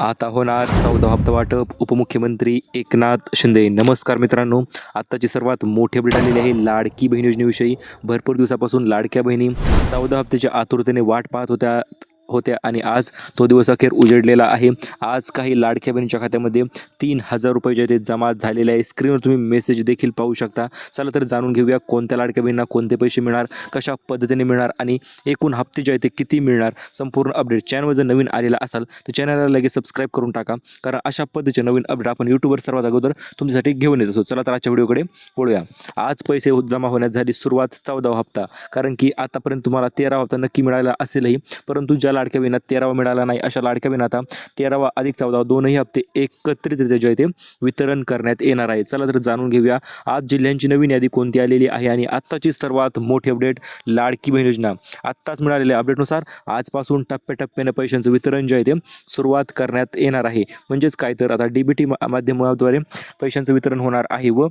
आता होणार चौदा हप्ता वाटप. उपमुख्यमंत्री एकनाथ शिंदे नमस्कार मित्रांनो. आत्ताची सर्वात मोठी अपडेट आलेली आहे लाडकी बहीण योजनेविषयी. भरपूर दिवसापासून लाडक्या बहिणी चौदा हप्त्याच्या आतुरतेने वाट पाहत होत्या. होत्या आणि आज तो दिवस अखेर उजेडलेला आहे. आज काही लाडक्या बहिणीच्या खात्यामध्ये तीन हजार रुपये जे ते जमा झालेले आहे. स्क्रीनवर तुम्ही मेसेज देखील पाहू शकता. चला तर जाणून घेऊया कोणत्या लाडक्या बहिणींना कोणते पैसे मिळणार कशा पद्धतीने मिळणार आणि एकूण हप्ते जे आहे ते किती मिळणार संपूर्ण अपडेट चॅनलवर जर नवीन आलेला असाल तर चॅनलला लगेच सबस्क्राईब करून टाका. कारण अशा पद्धतीचे नवीन अपडेट आपण यूट्यूबवर सर्वात अगोदर तुमच्यासाठी घेऊन येत असतो. चला तर आजच्या व्हिडिओकडे वळूया. आज पैसे जमा होण्यास झाली सुरुवात चौदावा हप्ता. कारण की आतापर्यंत तुम्हाला तेरा हप्ता नक्की मिळाला असेलही परंतु ज्याला लाडक्या बहिणींना तेरावा मिळाला नाही. अशा लाडक्या विनाता आता तेरावा अधिक चौदा दोनही हप्ते एकत्रितरित्या जे आहे ते वितरण करण्यात येणार आहे. चला तर जाणून घेऊया आज जिल्ह्यांची नवीन यादी कोणती आलेली आहे आणि आत्ताची सर्वात मोठी अपडेट लाडकी बहीण योजना. आत्ताच मिळालेल्या अपडेटनुसार आजपासून टप्प्याटप्प्याने पैशांचं वितरण जे आहे ते सुरुवात करण्यात येणार आहे. म्हणजेच काय तर आता डी बी टी माध्यमाद्वारे पैशांचं वितरण होणार आहे व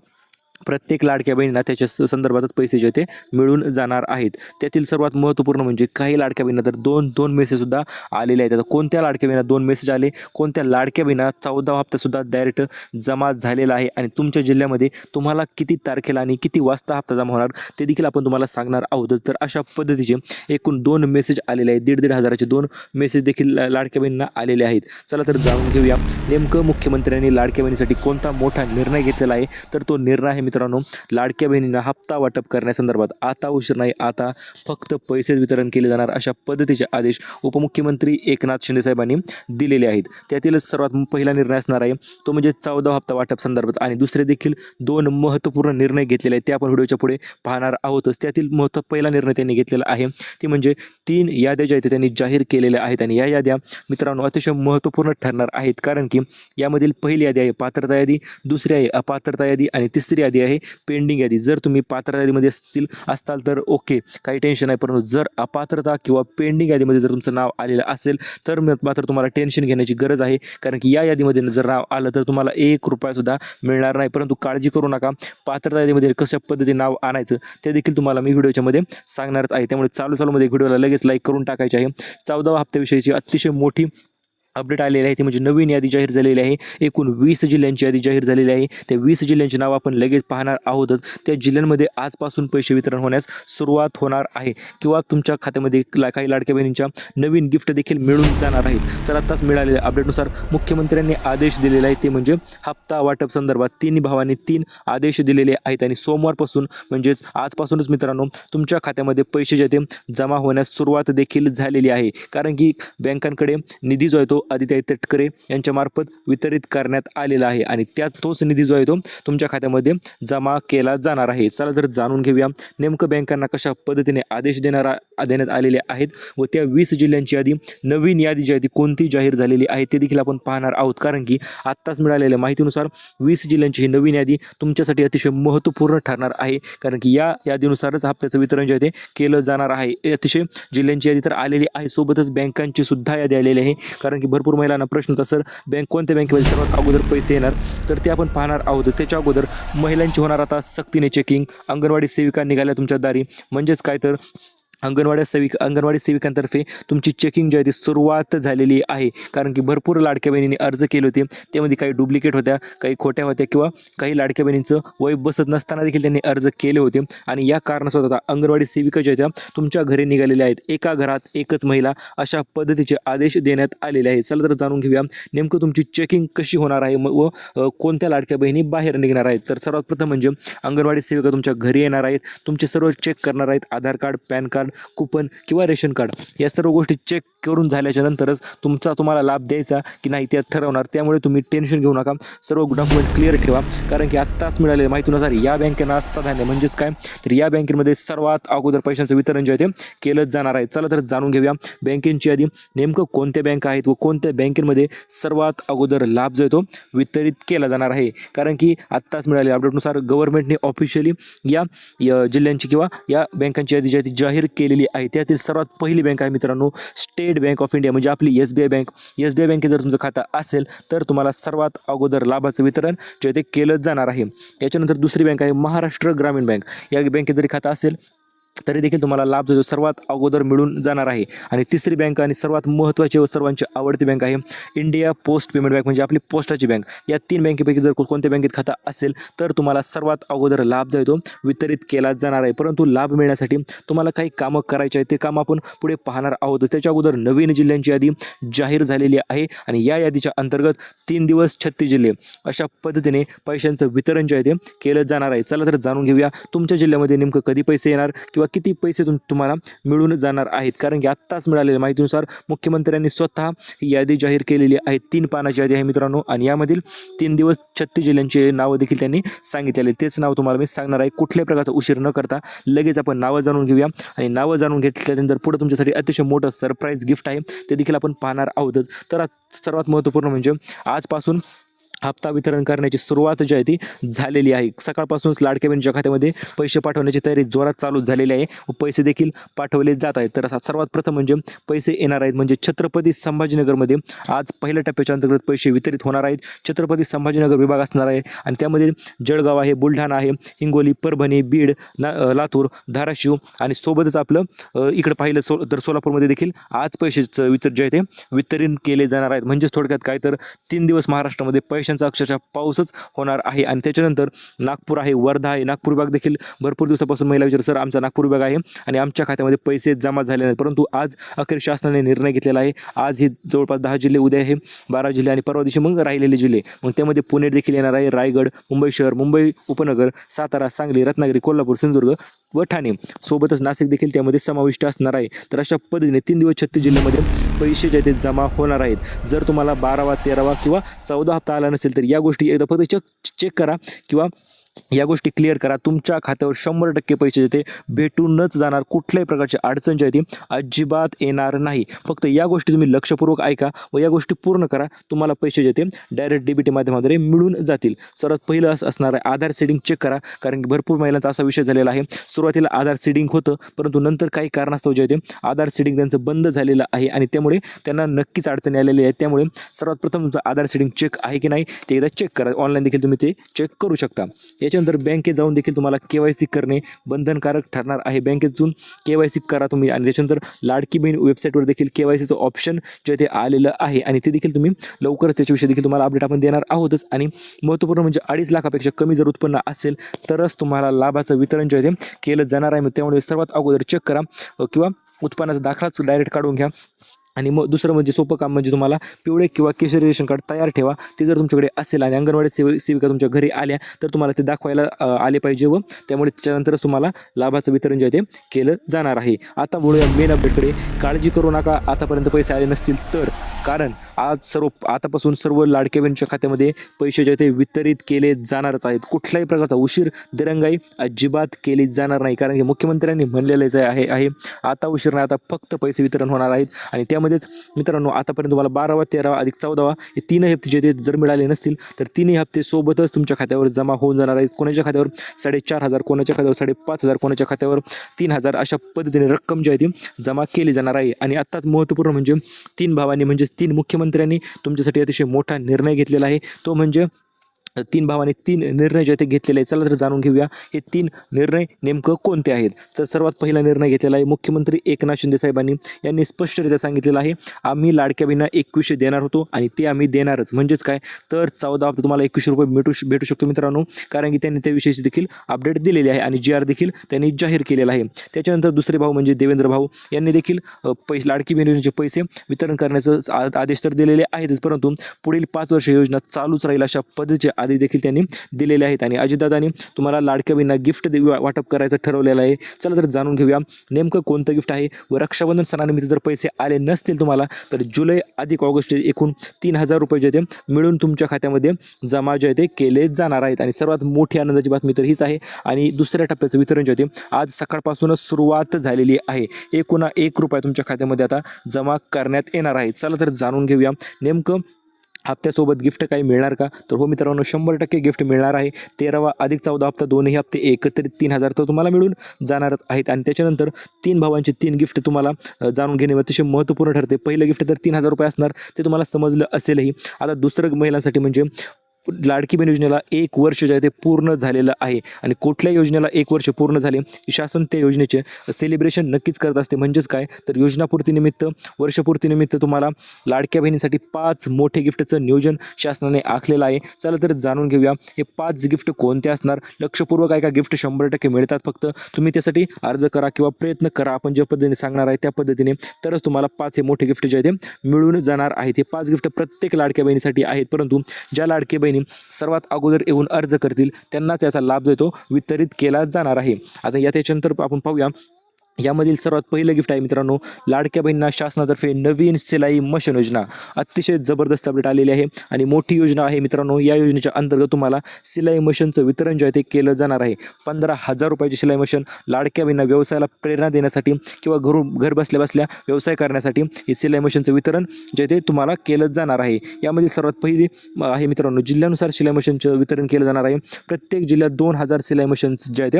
प्रत्येक लाडक्या बहिणींना त्याच्या स- संदर्भातच पैसे जे ते मिळून जाणार आहेत. त्यातील सर्वात महत्त्वपूर्ण म्हणजे काही लाडक्या बहिणींना तर दोन दोन मेसेजसुद्धा आलेले आहेत. आता कोणत्या लाडक्या बहिणींना दोन मेसेज आले? कोणत्या लाडक्या बहिणींना चौदा हप्तासुद्धा डायरेक्ट जमा झालेला आहे? आणि तुमच्या जिल्ह्यामध्ये तुम्हाला किती तारखेला आणि किती वाजता हप्ता जमा होणार? ते देखील आपण तुम्हाला सांगणार आहोत. तर अशा पद्धतीचे एकूण दोन मेसेज आलेले आहेत. दीड दीड हजाराचे दोन मेसेज देखील लाडक्या बहिणींना आलेले आहेत. चला तर जाणून घेऊया नेमकं मुख्यमंत्र्यांनी लाडक्या बहिणीसाठी कोणता मोठा निर्णय घेतलेला आहे? तर तो निर्णय आहे मित्रांनो लाडक्या बहिणींना हप्ता वाटप करण्यासंदर्भात आता उशीर नाही आता फक्त पैसेच वितरण केले जाणार अशा पद्धतीचे आदेश उपमुख्यमंत्री एकनाथ शिंदे साहेबांनी दिलेले आहेत. त्यातील सर्वात पहिला निर्णय असणार आहे तो म्हणजे चौदा हप्ता वाटप संदर्भात आणि दुसरे देखील दोन महत्त्वपूर्ण निर्णय घेतलेले आहेत ते आपण व्हिडिओच्या पुढे पाहणार आहोतच. त्यातील महत्त्व पहिला निर्णय त्यांनी घेतलेला आहे ते म्हणजे तीन याद्या ज्या आहेत त्यांनी जाहीर केलेल्या आहेत आणि या याद्या मित्रांनो अतिशय महत्त्वपूर्ण ठरणार आहेत कारण की यामधील पहिली यादी आहे पात्रता यादी दुसरी आहे अपात्रता यादी आणि तिसरी यादी आहे. पेंडिंग यादी. जर तुम्ही पात्र यादीमध्ये असतील असताल तर ओके. काही टेन्शन नाही. परंतु जर अपात्रता किंवा पेंडिंग यादीमध्ये जर तुमचं नाव आलेलं असेल तर मात्र तुम्हाला टेन्शन घेण्याची गरज आहे. कारण की या यादीमध्ये जर नाव आलं तर तुम्हाला एक रुपयासुद्धा मिळणार नाही. परंतु काळजी करू नका. पात्रता यादीमध्ये कशा पद्धतीने नाव आणायचं ते देखील तुम्हाला मी व्हिडिओच्यामध्ये सांगणारच आहे. त्यामुळे चालू चालूमध्ये व्हिडिओला लगेच लाईक करून टाकायचे आहे. चौदावा हप्त्याविषयीची अतिशय मोठी अपडेट आलेली आहे. ती म्हणजे नवीन यादी जाहीर झालेली आहे. एकूण वीस जिल्ह्यांची यादी जाहीर झालेली आहे. त्या वीस जिल्ह्यांची नाव आपण लगेच पाहणार आहोतच. त्या जिल्ह्यांमध्ये आजपासून पैसे वितरण होण्यास सुरुवात होणार आहे. किंवा तुमच्या खात्यामध्ये ला- काही लाडक्या बहिणींच्या नवीन गिफ्ट देखील मिळून जाणार आहेत. तर आत्ताच मिळालेल्या अपडेटनुसार मुख्यमंत्र्यांनी आदेश दिलेला आहे ते म्हणजे हप्ता वाटप संदर्भात तीन भावांनी तीन आदेश दिलेले आहेत. आणि सोमवारपासून म्हणजेच आजपासूनच मित्रांनो तुमच्या खात्यामध्ये पैसे जे ते जमा होण्यास सुरुवात देखील झालेली आहे. कारण की बँकांकडे निधी जो आहे तो आदित्य तटकरे यांच्यामार्फत वितरित करण्यात आलेला आहे आणि त्यात तोच निधी जो आहे तो तुमच्या खात्यामध्ये जमा केला जाणार आहे. चला जर जाणून घेऊया नेमकं बँकांना कशा पद्धतीने आदेश देणारा देण्यात आलेले आहेत व त्या वीस जिल्ह्यांची यादी नवीन यादी जी आहे ती कोणती जाहीर झालेली आहे ते देखील आपण पाहणार आहोत. कारण की आत्ताच मिळालेल्या माहितीनुसार वीस जिल्ह्यांची ही नवीन यादी तुमच्यासाठी अतिशय महत्त्वपूर्ण ठरणार आहे. कारण की या यादीनुसारच हप्त्याचं वितरण जे आहे ते केलं जाणार आहे. अतिशय जिल्ह्यांची यादी तर आलेली आहे. सोबतच बँकांची सुद्धा यादी आलेली आहे. कारण की भरपूर महिलांना प्रश्न होता सर बँक कोणत्या बँकेमध्ये सर्वात अगोदर पैसे येणार? तर ते आपण पाहणार आहोत. त्याच्या अगोदर महिलांची होणार आता सक्तीने चेकिंग अंगणवाडी सेविका निघाल्या तुमच्या दारी. म्हणजेच काय तर अंगणवाडी सेविक अंगणवाडी सेविकांतर्फे तुमची चेकिंग जी आहे ती सुरुवात झालेली आहे. कारण की भरपूर लाडक्या बहिणींनी अर्ज केले होते. त्यामध्ये काही डुप्लिकेट होत्या काही खोट्या होत्या किंवा काही लाडक्या बहिणींचं वय बसत नसताना देखील त्यांनी अर्ज केले होते. आणि या कारणासोबत आता अंगणवाडी सेविका ज्या होत्या त्या तुमच्या घरी निघालेल्या आहेत. एका घरात एकच महिला अशा पद्धतीचे आदेश देण्यात आलेले आहेत. चला तर जाणून घेऊया नेमकं तुमची चेकिंग कशी होणार आहे व कोणत्या लाडक्या बहिणी बाहेर निघणार आहेत? तर सर्वात प्रथम म्हणजे अंगणवाडी सेविका तुमच्या घरी येणार आहेत. तुमचे सर्व चेक करणार आहेत. Aadhaar card pan card coupon किंवा रेशन कार्ड या सर्व गोष्टी चेक करून झाल्याच्या नंतरच तुमचा तुम्हाला लाभ द्यायचा की नाही ते ठरवणार. त्यामुळे तुम्ही टेन्शन घेऊ नका. सर्व डॉक्युमेंट क्लिअर ठेवा. कारण की आत्ताच मिळालेल्या माहितीनुसार या बँकेना असता धान्य म्हणजेच काय? तर या बँकेमध्ये सर्वात अगोदर पैशांचं वितरण जे आहे ते केलंच जाणार आहे. चला तर जाणून घेऊया बँकेची यादी. नेमकं कोणत्या बँक आहेत व कोणत्या बँकेमध्ये सर्वात अगोदर लाभ जो आहे तो वितरित केला जाणार आहे? कारण की आत्ताच मिळालेल्या अपडेटनुसार गव्हर्नमेंटने ऑफिशियली या या जिल्ह्यांची किंवा या बँकांची यादी जी आहे ती जाहीर केलेली आहे. त्यातील सर्वात पहिली बँक आहे मित्रांनो स्टेट बँक ऑफ इंडिया म्हणजे आपली S B I bank S B I बँकेत जर तुमचं खातं असेल तर तुम्हाला सर्वात अगोदर लाभाचं वितरण जे ते केलं जाणार आहे. याच्यानंतर दुसरी बँक आहे महाराष्ट्र ग्रामीण बँक या बँकेत जरी खातं असेल तरी देखील तुम्हाला लाभ जो सर्वात अगोदर मिळून जाणार आहे. आणि तिसरी बँक आणि सर्वात महत्त्वाची व सर्वांची आवडती बँक आहे इंडिया पोस्ट पेमेंट बँक म्हणजे आपली पोस्टाची बँक. या तीन बँकेपैकी जर कोणत्या बँकेत खाता असेल तर तुम्हाला सर्वात अगोदर लाभ जो आहे तो वितरित केला जाणार आहे. परंतु लाभ मिळण्यासाठी तुम्हाला काही कामं करायचे आहेत. ते काम आपण पुढे पाहणार आहोत. त्याच्या अगोदर नवीन जिल्ह्यांची यादी जाहीर झालेली आहे आणि या यादीच्या अंतर्गत तीन दिवस छत्तीस जिल्हे अशा पद्धतीने पैशांचं वितरण जे आहे ते केलं जाणार आहे. चला तर जाणून घेऊया तुमच्या जिल्ह्यामध्ये नेमकं कधी पैसे येणार किंवा किती पैसे तुम तुम्हाला मिळून जाणार आहेत? कारण की आत्ताच मिळालेल्या माहितीनुसार मुख्यमंत्र्यांनी स्वतः ही यादी जाहीर केलेली आहे. तीन पानाची यादी आहे मित्रांनो. आणि यामधील तीन दिवस छत्तीस जिल्ह्यांचे नावं देखील त्यांनी सांगितलेले तेच नाव तुम्हाला मी सांगणार आहे. कुठल्याही प्रकारचा उशीर न करता लगेच आपण नावं जाणून घेऊया. आणि नावं जाणून घेतल्यानंतर पुढे तुमच्यासाठी अतिशय मोठं सरप्राईज गिफ्ट आहे. ते देखील आपण पाहणार आहोतच. तर आज सर्वात महत्त्वपूर्ण म्हणजे आजपासून हप्ता वितरण करण्याची सुरुवात जी आहे ती झालेली आहे. सकाळपासूनच लाडक्या बहिणीच्या खात्यामध्ये पैसे पाठवण्याची तयारी जोरात चालू झालेली आहे. व पैसे देखील पाठवले जात आहेत. तर सर्वात प्रथम म्हणजे पैसे येणार आहेत म्हणजे छत्रपती संभाजीनगरमध्ये आज पहिल्या टप्प्याच्या अंतर्गत पैसे वितरित होणार आहेत. छत्रपती संभाजीनगर विभाग असणार आहे आणि त्यामध्ये जळगाव आहे बुलढाणा आहे हिंगोली परभणी बीड ना लातूर धाराशिव आणि सोबतच आपलं इकडं पाहिलं सो तर सोलापूरमध्ये देखील आज पैसेच वितर जे आहे ते वितरण केले जाणार आहेत. म्हणजेच थोडक्यात काय तर तीन दिवस महाराष्ट्रामध्ये पैशांचा अक्षरशः पाऊसच होणार आहे. आणि त्याच्यानंतर नागपूर आहे वर्धा आहे. नागपूर विभाग देखील भरपूर दिवसापासून महिला विचार सर आमचा नागपूर विभाग आहे आणि आमच्या खात्यामध्ये पैसे जमा झाले नाहीत. परंतु आज अखेर शासनाने निर्णय घेतलेला आहे. आज हे जवळपास दहा जिल्हे उद्या आहे बारा जिल्हे आणि परवा दिवशी मग राहिलेले जिल्हे. मग त्यामध्ये पुणे देखील येणार आहे. रायगड मुंबई शहर मुंबई उपनगर सातारा सांगली रत्नागिरी कोल्हापूर सिंधुदुर्ग व ठाणे सोबतच नाशिक देखील त्यामध्ये समाविष्ट असणार आहे. तर अशा पद्धतीने तीन दिवस छत्तीस जिल्ह्यामध्ये पैसे जे आहेत ते जमा होणार आहेत. जर तुम्हाला बारावा तेरावा किंवा चौदा हप्ता आला नसेल तर या गोष्टी एकदा फक्त चेक चेक करा किंवा या गोष्टी क्लिअर करा. तुमच्या खात्यावर शंभर टक्के पैसे जे ते भेटूनच जाणार. कुठल्याही प्रकारची अडचण जी आहे ती अजिबात येणार नाही. फक्त या गोष्टी तुम्ही लक्षपूर्वक ऐका व या गोष्टी पूर्ण करा. तुम्हाला पैसे जे ते डायरेक्ट डेबिट माध्यमाद्वारे मिळून जातील. सर्वात पहिलं असं असणार आहे आधार सीडिंग चेक करा. कारण की भरपूर महिलांचा असा विषय झालेला आहे. सुरुवातीला आधार सीडिंग होतं परंतु नंतर काही कारणास्तव जे आहे ते आधार सीडिंग त्यांचं बंद झालेलं आहे आणि त्यामुळे त्यांना नक्कीच अडचणी आलेली आहे त्यामुळे सर्वात प्रथम तुमचं आधार सीडिंग चेक आहे की नाही ते एकदा चेक करा. ऑनलाईन देखील तुम्ही ते चेक करू शकता. त्याच्यानंतर बँकेत जाऊन देखील तुम्हाला के वाय सी करणे बंधनकारक ठरणार आहे. बँकेत जाऊन के वाय सी करा तुम्ही आणि त्याच्यानंतर लाडकी बहीण वेबसाईटवर देखील के वाय सीचं ऑप्शन जे ते आलेलं आहे आणि ते देखील तुम्ही लवकरच त्याच्याविषयी देखील तुम्हाला अपडेट आपण देणार आहोतच. आणि महत्त्वपूर्ण म्हणजे अडीच लाखापेक्षा कमी जर उत्पन्न असेल तरच तुम्हाला लाभाचं वितरण जे आहे ते केलं जाणार आहे. मग त्यामुळे सर्वात अगोदर चेक करा. किंवा उत्पन्नाचा दाखलाच डायरेक्ट काढून घ्या. आणि मग दुसरं म्हणजे सोपं काम म्हणजे तुम्हाला पिवळे किंवा केशरी रेशन कार्ड तयार ठेवा. ते जर तुमच्याकडे असेल आणि अंगणवाडी सेव सेविका तुमच्या घरी आल्या तर तुम्हाला ते दाखवायला आले पाहिजे व त्यामुळे त्याच्यानंतरच तुम्हाला लाभाचं वितरण जे आहे ते केलं जाणार आहे. आता बोलूया मेन अपडेटकडे काळजी करू नका. आतापर्यंत पैसे आले नसतील तर. कारण आज सर्व आतापासून सर्व लाडक्या बहिणीच्या खात्यामध्ये पैसे जे आहे ते वितरित केले जाणारच आहेत. कुठल्याही प्रकारचा उशीर दिरंगाई अजिबात केली जाणार नाही. कारण की मुख्यमंत्र्यांनी म्हणलेलंच आहे आहे. आता उशीर नाही. आता फक्त पैसे वितरण होणार आहेत. आणि त्यामध्येच मित्रांनो आतापर्यंत तुम्हाला बारावा तेरावा अधिक चौदावा हे तीनही हप्ते जे ते जर मिळाले नसतील तर तीनही हप्ते सोबतच तुमच्या खात्यावर जमा होऊन जाणार आहेत. कोणाच्या खात्यावर? साडेचार हजार कोणाच्या खात्यावर? साडेपाच हजार कोणाच्या खात्यावर? तीन हजार अशा पद्धतीने रक्कम जी आहे ती जमा केली जाणार आहे. आणि आत्ताच महत्त्वपूर्ण म्हणजे तीन भावांनी म्हणजे तीन मुख्यमंत्र्यांनी तुमच्यासाठी अतिशय मोठा निर्णय घेतलेला आहे. तो म्हणजे तीन भावाने तीन निर्णय जे ते घेतलेले आहेत. चला तर जाणून घेऊया हे तीन निर्णय नेमकं कोणते आहेत? तर सर्वात पहिला निर्णय घेतलेला आहे मुख्यमंत्री एकनाथ शिंदे साहेबांनी. यांनी स्पष्टरित्या सांगितलेलं आहे आम्ही लाडक्या बहिणींना एकवीसशे देणार होतो आणि ते आम्ही देणारच. म्हणजेच काय? तर चौदा हप्ता तुम्हाला एकवीसशे रुपये भेटू भेटू शकतो मित्रांनो. कारण की त्यांनी त्याविषयीची देखील अपडेट दिलेली आहे आणि जी आर देखील त्यांनी जाहीर केलेला आहे. त्याच्यानंतर दुसरे भाऊ म्हणजे देवेंद्र भाऊ यांनी देखील पैसे लाडकी बहिणींचे पैसे वितरण करण्याचं आ- आदेश तर दिलेले आहेतच. परंतु पुढील पाच वर्ष योजना चालूच राहील अशा पद्धतीचे आदेश देखील त्यांनी दिलेले आहेत. आणि अजितदादांनी तुम्हाला लाडक्या बहिणींना गिफ्ट दे वाटप करायचं ठरवलेलं आहे. चला तर जाणून घेऊया नेमकं कोणतं गिफ्ट आहे. व रक्षाबंधन सणानिमित्त जर पैसे आले नसतील तुम्हाला तर जुलै अधिक ऑगस्ट एकूण तीन हजार रुपये जे ते मिळून तुमच्या खात्यामध्ये जमा जे ते केले जाणार आहेत. आणि सर्वात मोठी आनंदाची बातमी तर हीच आहे. आणि दुसऱ्या टप्प्याचं वितरण जे होते आज सकाळपासूनच सुरुवात झालेली आहे. एकूण एक रुपया तुमच्या खात्यामध्ये आता जमा करण्यात येणार आहे. चला तर जाणून घेऊया नेमकं हप्त्यासोबत गिफ्ट काही मिळणार का? तर हो मित्रांनो शंभर टक्के गिफ्ट मिळणार आहे. तेरावा अधिक चौदा हप्ता दोनही हप्ते एकत्रित तीन हजार तर तुम्हाला मिळून जाणारच आहेत. आणि त्याच्यानंतर तीन भावांचे तीन गिफ्ट तुम्हाला जाणून घेणे अतिशय महत्त्वपूर्ण ठरते. पहिलं गिफ्ट तर तीन हजार रुपये असणार ते तुम्हाला समजलं असेलही. आता दुसरं महिलांसाठी म्हणजे लाडकी बहीण योजनेला एक वर्ष जे आहे ते पूर्ण झालेलं आहे. आणि कुठल्या योजनेला एक वर्ष पूर्ण झाले? शासन त्या योजनेचे सेलिब्रेशन नक्कीच करत असते. म्हणजेच काय? तर योजनापूर्तीनिमित्त वर्षपूर्तीनिमित्त तुम्हाला लाडक्या बहिणीसाठी पाच मोठे गिफ्टचं नियोजन शासनाने आखलेलं आहे. चला तर जाणून घेऊया हे पाच गिफ्ट कोणते असणार? लक्षपूर्वक आहे का गिफ्ट शंभर टक्के मिळतात फक्त. तुम्ही त्यासाठी अर्ज करा किंवा प्रयत्न करा. आपण ज्या पद्धतीने सांगणार आहे त्या पद्धतीने तरच तुम्हाला पाच हे मोठे गिफ्ट जे आहे ते मिळून जाणार आहेत. हे पाच गिफ्ट प्रत्येक लाडक्या बहिणीसाठी आहेत. परंतु ज्या लाडक्या बहिणी सर्वात अगोदर येऊन अर्ज करतील त्यांनाच याचा लाभ जो तो वितरित केला जाणार आहे. आता या त्याच्यानंतर आपण पाहूया यामधील सर्वात पहिलं गिफ्ट आहे मित्रांनो लाडक्या बहिणींना शासनातर्फे नवीन सिलाई मशीन योजना. अतिशय जबरदस्त अपडेट आलेली आहे आणि मोठी योजना आहे मित्रांनो या योजनेच्या अंतर्गत तुम्हाला सिलाई मशीनचं वितरण जे आहे ते केलं जाणार आहे. पंधरा हजार रुपयाची सिलाई मशीन लाडक्या बहिणींना व्यवसायाला प्रेरणा देण्यासाठी किंवा घरू घर बसल्या बसल्या व्यवसाय करण्यासाठी हे सिलाई मशीनचं वितरण जे आहे ते तुम्हाला केलं जाणार आहे. यामध्ये सर्वात पहिली आहे मित्रांनो जिल्ह्यानुसार सिलाई मशीनचं वितरण केलं जाणार आहे. प्रत्येक जिल्ह्यात दोन हजार सिलाई मशीन्स जे आहे ते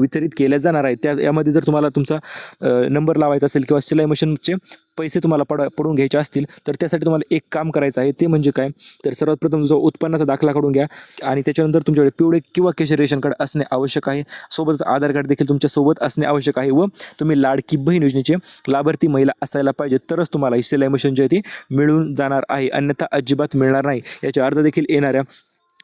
वितरित केल्या जाणार आहे. त्या यामध्ये जर तुम्हाला तुमचा नंबर लावायचा असेल किंवा सिलाई मशीनचे पैसे तुम्हाला पड पडून घ्यायचे असतील तर त्यासाठी तुम्हाला एक काम करायचं आहे ते म्हणजे काय? तर सर्वात प्रथम जो उत्पन्नाचा दाखला काढून घ्या आणि त्याच्यानंतर तुमच्याकडे पिवळे किंवा केशरी रेशन कार्ड असणे आवश्यक आहे. सोबतच आधार कार्ड देखील तुमच्यासोबत असणे आवश्यक आहे व तुम्ही लाडकी बहीण योजनेचे लाभार्थी महिला असायला पाहिजे तरच तुम्हाला ही सिलाई मशीन जी आहे ती मिळून जाणार आहे. अन्यथा अजिबात मिळणार नाही. याचे अर्ज देखील येणाऱ्या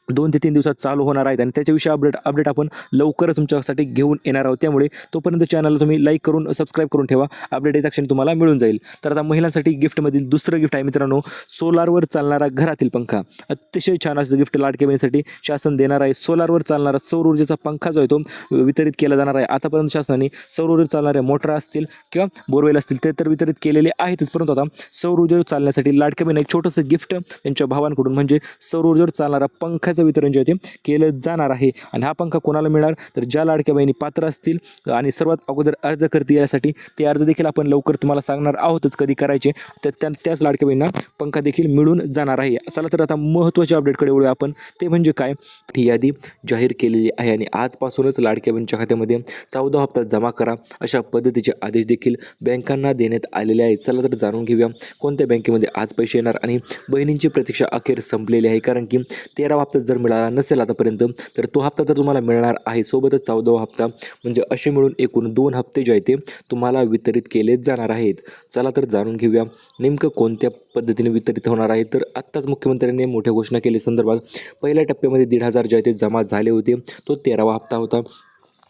दोन ते तीन दिवसात चालू होणार आहेत. आणि त्याच्याविषयी अपडेट अपडेट आपण लवकरच तुमच्यासाठी घेऊन येणार आहोत. त्यामुळे तोपर्यंत चॅनलला तुम्ही लाईक करून सबस्क्राईब करून ठेवा. अपडेट येत क्षणी तुम्हाला मिळून जाईल. तर आता महिलांसाठी गिफ्टमधील दुसरं गिफ्ट आहे मित्रांनो सोलारवर चालणारा घरातील पंखा. अतिशय छान असं गिफ्ट लाडके बहिणीसाठी शासन देणार आहे. सोलारवर चालणारा सौर ऊर्जेचा पंखा जो आहे तो वितरित केला जाणार आहे. आतापर्यंत शासनाने सौर ऊर्जेवर चालणाऱ्या मोटर असतील किंवा बोरवेल असतील ते तर वितरित केलेले आहेतच. परंतु आता सौर ऊर्जेवर चालण्यासाठी लाडके बहिणी एक छोटंसं गिफ्ट त्यांच्या भावांकडून म्हणजे सौर ऊर्जेवर चालणारा पंख्याचं वितरण जे आहे ते केलं जाणार आहे. आणि हा पंखा कोणाला मिळणार? तर ज्या लाडक्या बहिणी पात्र असतील आणि सर्वात अगोदर अर्ज करतील यासाठी ते अर्ज देखील आपण लवकर तुम्हाला सांगणार आहोतच कधी करायचे. तर त्या त्याच लाडक्या बहिणींना पंखा देखील मिळून जाणार आहे. चला तर आता महत्त्वाच्या अपडेटकडे वळूया आपण. ते म्हणजे काय? ही यादी जाहीर केलेली आहे आणि आजपासूनच लाडक्या बहिणीच्या खात्यामध्ये चौदा हप्ता जमा करा. अशा पद्धतीचे आदेश देखील बँकांना देण्यात आलेले आहेत. चला तर जाणून घेऊया कोणत्या बँकेमध्ये आज पैसे येणार आणि बहिणींची प्रतीक्षा अखेर संपलेली आहे. कारण की तेरा हप्ता जर मिळाला नसेल आतापर्यंत तर तो हप्ता तर तुम्हाला मिळणार आहे. सोबतच चौदावा हप्ता म्हणजे असे मिळून एकूण दोन हप्ते जे आहेत ते तुम्हाला वितरित केले जाणार आहेत. चला तर जाणून घेऊया नेमकं कोणत्या पद्धतीने वितरित होणार आहे. तर आत्ताच मुख्यमंत्र्यांनी मोठ्या घोषणा केली संदर्भात पहिल्या टप्प्यामध्ये दीड हजार जे आहे ते जमा झाले होते. तो तेरावा हप्ता होता.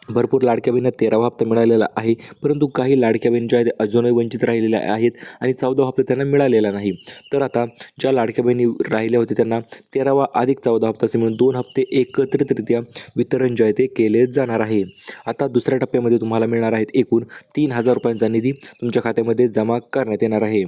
भरपूर लाडक्या बहिणींना तेरावा हप्ता मिळालेला आहे. परंतु काही लाडक्या बहिणी ज्या आहेत अजूनही वंचित राहिलेल्या आहेत आणि चौदा हप्ता त्यांना मिळालेला नाही. तर आता ज्या लाडक्या बहिणी राहिल्या होत्या त्यांना तेरावा अधिक चौदा हप्ताचे मिळून दोन हप्ते एकत्रितरित्या वितरण जे आहे ते केले जाणार आहे. आता दुसऱ्या टप्प्यामध्ये तुम्हाला मिळणार आहेत एकूण तीन हजार रुपयांचा निधी तुमच्या खात्यामध्ये जमा करण्यात येणार आहे.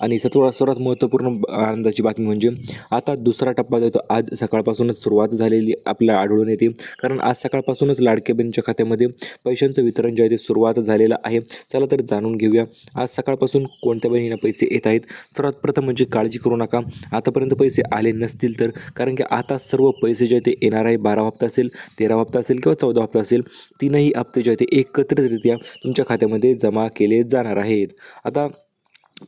आणि सर्वात सर्वात महत्त्वपूर्ण आनंदाची बातमी म्हणजे आता दुसरा टप्पा जो आहे तो आज सकाळपासूनच सुरुवात झालेली आपल्याला आढळून येते. कारण आज सकाळपासूनच लाडक्या बहिणीच्या खात्यामध्ये पैशांचं वितरण जे आहे ते सुरुवात झालेलं आहे चला तर जाणून घेऊया. आज सकाळपासून कोणत्या बहिणींना पैसे येत आहेत? सर्वात प्रथम म्हणजे काळजी करू नका. आतापर्यंत पैसे आले नसतील तर कारण की आता सर्व पैसे जे आहे ते येणार आहे. बारा हप्ता असेल तेरा हप्ता असेल किंवा चौदा हप्ता असेल तीनही हप्ते जे आहे ते एकत्रितरित्या तुमच्या खात्यामध्ये जमा केले जाणार आहेत. आता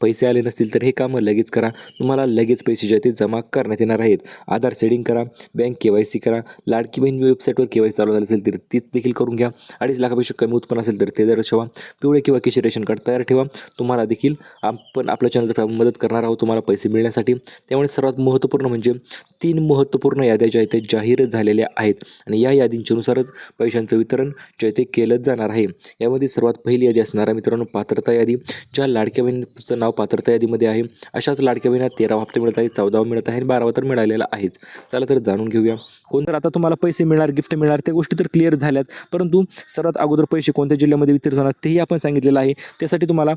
पैसे आले नसतील तर हे कामं लगेच करा. तुम्हाला लगेच पैसे जे आहेत ते जमा करण्यात येणार आहेत. आधार सेडिंग करा बँक के वाय सी करा. लाडकी बहीण वेबसाईटवर के वाय सी चालू झाली असेल तर तीच देखील करून घ्या. अडीच लाखापेक्षा कमी उत्पन्न असेल तर ते दर्शवा पिवळे किंवा केशरी रेशन कार्ड तयार ठेवा. तुम्हाला देखील आपण आपल्या चॅनलतर्फे मदत करणार आहोत तुम्हाला पैसे मिळण्यासाठी. त्यामुळे सर्वात महत्त्वपूर्ण म्हणजे तीन महत्त्वपूर्ण याद्या ज्या आहेत त्या जाहीर झालेल्या आहेत. आणि या यादींच्यानुसारच पैशांचं वितरण जे आहे ते केलंच जाणार आहे. यामध्ये सर्वात पहिली यादी असणार आहे मित्रांनो पात्रता यादी. ज्या लाडक्या बहिणीचं नाव पात्रता यादीमध्ये आहे. अशाच लाडक्या बहिणींना तेरावा हप्ता मिळत आहे चौदावा मिळत आहे आणि बारावा तर मिळालेला आहेच. चला तर जाणून घेऊया. कोण तर आता तुम्हाला पैसे मिळणार गिफ्ट मिळणार त्या गोष्टी तर क्लिअर झाल्याच. परंतु सर्वात अगोदर पैसे कोणत्या जिल्ह्यामध्ये वितरित होणार तेही आपण सांगितलेलं आहे. त्यासाठी तुम्हाला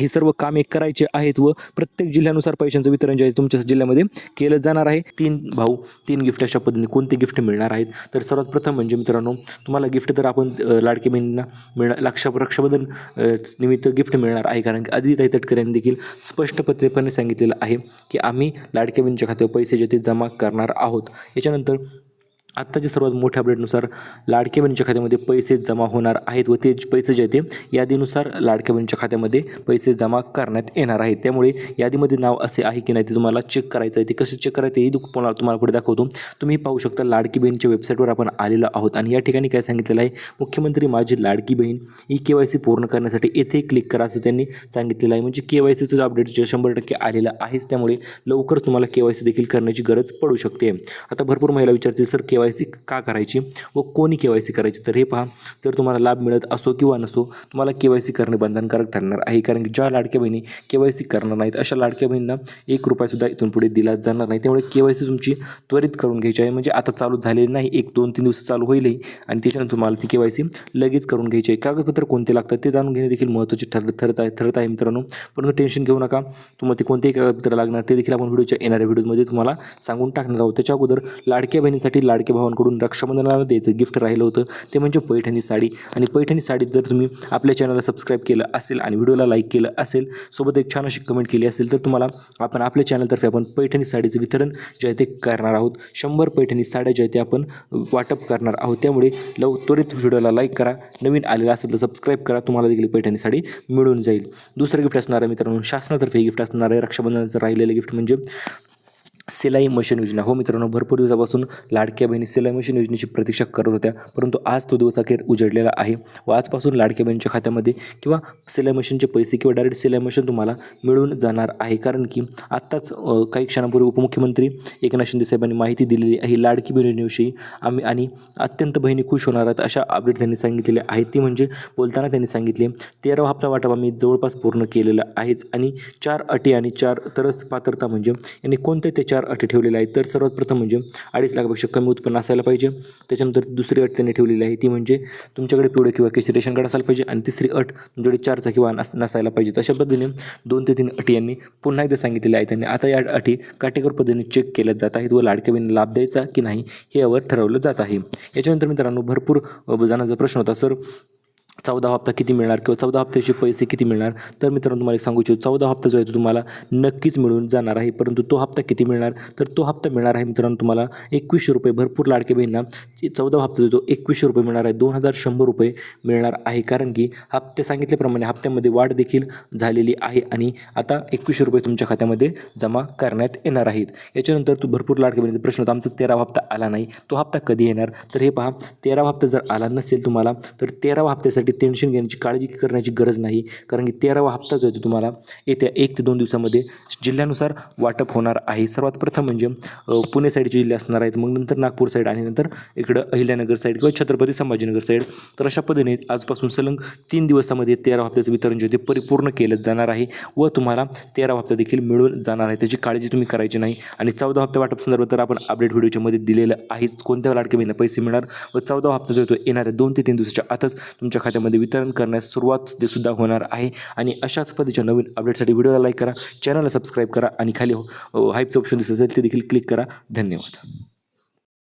हे सर्व कामे करायचे आहेत व प्रत्येक जिल्ह्यानुसार पैशांचं वितरण जे आहे तुमच्या जिल्ह्यामध्ये केलं जाणार आहे. तीन भाऊ तीन गिफ्ट अशा पद्धतीने कोणते गिफ्ट मिळणार आहेत? तर सर्वात प्रथम म्हणजे मित्रांनो तुम्हाला गिफ्ट तर आपण लाडके बहिणींना मिळणार लक्ष रक्षाबंधन निमित्त गिफ्ट मिळणार आहे. कारण की आदिताई तटकर यांनी देखील स्पष्टपत्रेपणे सांगितलेलं आहे की आम्ही लाडक्या बहिणीच्या खात्यावर पैसे जे ते जमा करणार आहोत. याच्यानंतर आत्ताच्या सर्वात मोठ्या अपडेटनुसार लाडक्या बहिणीच्या खात्यामध्ये पैसे जमा होणार आहेत व ते पैसे जे आहेत ते यादीनुसार लाडक्या बहिणीच्या खात्यामध्ये पैसे जमा करण्यात येणार आहेत. त्यामुळे यादीमध्ये नाव असे आहे की नाही ते तुम्हाला चेक करायचं आहे. ते कसे चेक करायचं हेही दुःख तुम्हाला तुम्हाला पुढे दाखवतो. तुम्ही पाहू शकता लाडकी बहीणच्या वेबसाईटवर आपण आलेलो आहोत आणि या ठिकाणी काय सांगितलेलं आहे? मुख्यमंत्री माझी लाडकी बहीण ही के वाय सी पूर्ण करण्यासाठी येथे क्लिक करा असं त्यांनी सांगितलेलं आहे. म्हणजे के वाय सीचं अपडेट जे शंभर टक्के आलेलं आहेच. त्यामुळे लवकर तुम्हाला के वाय सी देखील करण्याची गरज पडू शकते. आता भरपूर महिला विचारतील सर के वाय सी का करायची व कोणी के वाय सी करायची? तर हे पहा जर तुम्हाला लाभ मिळत असो किंवा नसो तुम्हाला के वाय सी करणे बंधनकारक ठरणार आहे. कारण की ज्या लाडक्या बहिणी के वाय सी करणार नाहीत अशा लाडक्या बहिणींना एक रुपयासुद्धा इथून पुढे दिला जाणार नाही. त्यामुळे के वाय सी तुमची त्वरित करून घ्यायची आहे. म्हणजे आता चालू झालेली नाही. एक दोन तीन दिवस चालू होईलही आणि त्याच्यानंतर तुम्हाला ती के वाय सी लगेच करून घ्यायची आहे. कागदपत्र कोणते लागतात ते जाणून घेणे देखील महत्त्वाचे ठर ठरत आहे ठरत आहे मित्रांनो. परंतु टेन्शन घेऊ नका. तुम्हाला ते कोणतेही कागदपत्र लागणार ते देखील आपण व्हिडिओच्या येणाऱ्या व्हिडिओमध्ये तुम्हाला सांगून टाकणार आहोत. त्याच्या अगोदर लाडक्या बहिणीसाठी लाडक्या भावांकडून रक्षाबंधनाला द्यायचं गिफ्ट राहिलं होतं ते म्हणजे पैठणी साडी. आणि पैठणी साडी जर तुम्ही आपल्या चॅनलला सबस्क्राईब केलं असेल आणि व्हिडिओला लाईक केलं असेल सोबत एक छान अशी कमेंट केली असेल तर तुम्हाला आपण आपल्या चॅनलतर्फे आपण पैठणी साडीचं वितरण जे आहे ते करणार आहोत. शंभर पैठणी साड्या ज्या आहेत ते आपण वाटप करणार आहोत. त्यामुळे लव त्वरित व्हिडिओला लाईक करा. नवीन आलेला असेल तर सबस्क्राईब करा. तुम्हाला देखील पैठणी साडी मिळून जाईल. दुसरं गिफ्ट असणार आहे मित्रांनो शासनातर्फे गिफ्ट असणार आहे रक्षाबंधनाचं राहिलेलं गिफ्ट म्हणजे सिलाई मशीन योजना. हो मित्रांनो भरपूर दिवसापासून लाडक्या बहिणी सिलाई मशीन योजनेची प्रतीक्षा करत होत्या परंतु आज तो दिवस अखेर उजडलेला आहे. व आजपासून लाडक्या बहिणीच्या खात्यामध्ये किंवा सिलाई मशीनचे पैसे किंवा डायरेक्ट सिलाई मशीन तुम्हाला मिळून जाणार आहे. कारण की आत्ताच काही क्षणापूर्वी उपमुख्यमंत्री एकनाथ शिंदे साहेबांनी माहिती दिलेली आहे लाडकी बहीण योजनेविषयी आम्ही आणि अत्यंत बहिणी खुश होणार आहेत अशा अपडेट त्यांनी सांगितलेले आहेत. ती म्हणजे बोलताना त्यांनी सांगितले तेरावा हप्ता वाटप आम्ही जवळपास पूर्ण केलेला आहेच आणि चार अटी आणि चार तरस पात्रता म्हणजे यांनी कोणते ते चार अटी ठेवलेल्या आहेत. तर सर्वात प्रथम म्हणजे अडीच लाखापेक्षा कमी उत्पन्न असायला पाहिजे. त्याच्यानंतर दुसरी अट त्यांनी ठेवलेली आहे. ती म्हणजे तुमच्याकडे पिवळं किंवा केसरी रेशन कार्ड असायला पाहिजे. आणि तिसरी अट तुमच्याकडे चारचा किंवा वाहन नसायला पाहिजे. अशा पद्धतीने दोन ते तीन अटी यांनी पुन्हा एकदा सांगितलेल्या आहेत. त्यांनी आता या अटी काटेकोर पद्धतीने चेक केल्या जात आहेत व लाडक्या लाभ द्यायचा की नाही हे यावर ठरवलं जात आहे. याच्यानंतर मित्रांनो भरपूर जाण्याचा प्रश्न होता. सर चौदा हप्ता किती मिळणार किंवा चौदा हप्त्याचे पैसे किती मिळणार? तर मित्रांनो तुम्हाला एक सांगू इच्छितो चौदा हप्ता जो आहे तो तुम्हाला नक्कीच मिळून जाणार आहे. परंतु तो हप्ता किती मिळणार? तर तो हप्ता मिळणार आहे मित्रांनो तुम्हाला एकवीसशे रुपये. भरपूर लाडके बहिणींना चौदा हप्ता जो आहे तो एकवीसशे रुपये मिळणार आहे. दोन हजार शंभर रुपये मिळणार आहे. कारण की हप्ते सांगितल्याप्रमाणे हप्त्यामध्ये वाढ देखील झालेली आहे आणि आता एकवीसशे रुपये तुमच्या खात्यामध्ये जमा करण्यात येणार आहेत. याच्यानंतर तू भरपूर लाडके बहिणीचा प्रश्न होता आमचा तेरावा हप्ता आला नाही. तो हप्ता कधी येणार? तर हे पहा तेरावा हप्ता जर आला नसेल तुम्हाला तर तेरावा हप्त्यासाठी टेन्शन घेण्याची काळजी करण्याची गरज नाही. कारण की तेरावा हप्ता जो आहे तो तुम्हाला येत्या एक ते दोन दिवसामध्ये जिल्ह्यानुसार वाटप होणार आहे. सर्वात प्रथम म्हणजे पुणे साईडचे जिल्हे असणार आहेत. मग नंतर नागपूर साईड आणि नंतर इकडं अहिल्यानगर साईड किंवा छत्रपती संभाजीनगर साईड तर अशा पद्धतीने आजपासून सलंग तीन दिवसामध्ये तेरा हप्त्याचं वितरण जे ते परिपूर्ण केलं जाणार आहे व तुम्हाला तेरा हप्ता देखील मिळून जाणार आहे. त्याची काळजी तुम्ही करायची नाही. आणि चौदा हप्ता वाटप संदर्भात तर आपण अपडेट व्हिडिओच्या मध्ये दिलेलं आहेच. कोणत्या लाडक्या बहिणीला पैसे मिळणार व चौदा हप्ता जो येतो तो येणाऱ्या दोन ते तीन दिवसाच्या आतच तुमच्या खात्यामध्ये वितरण करण्यास सुरुवात ते सुद्धा होणार आहे. आणि अशाच पद्धतीच्या नवीन अपडेटसाठी व्हिडिओला लाईक करा चॅनलला सबस्क्राईब करा आणि खाली हो, हाईपचं ऑप्शन दिसत असेल ते देखील क्लिक करा. धन्यवाद.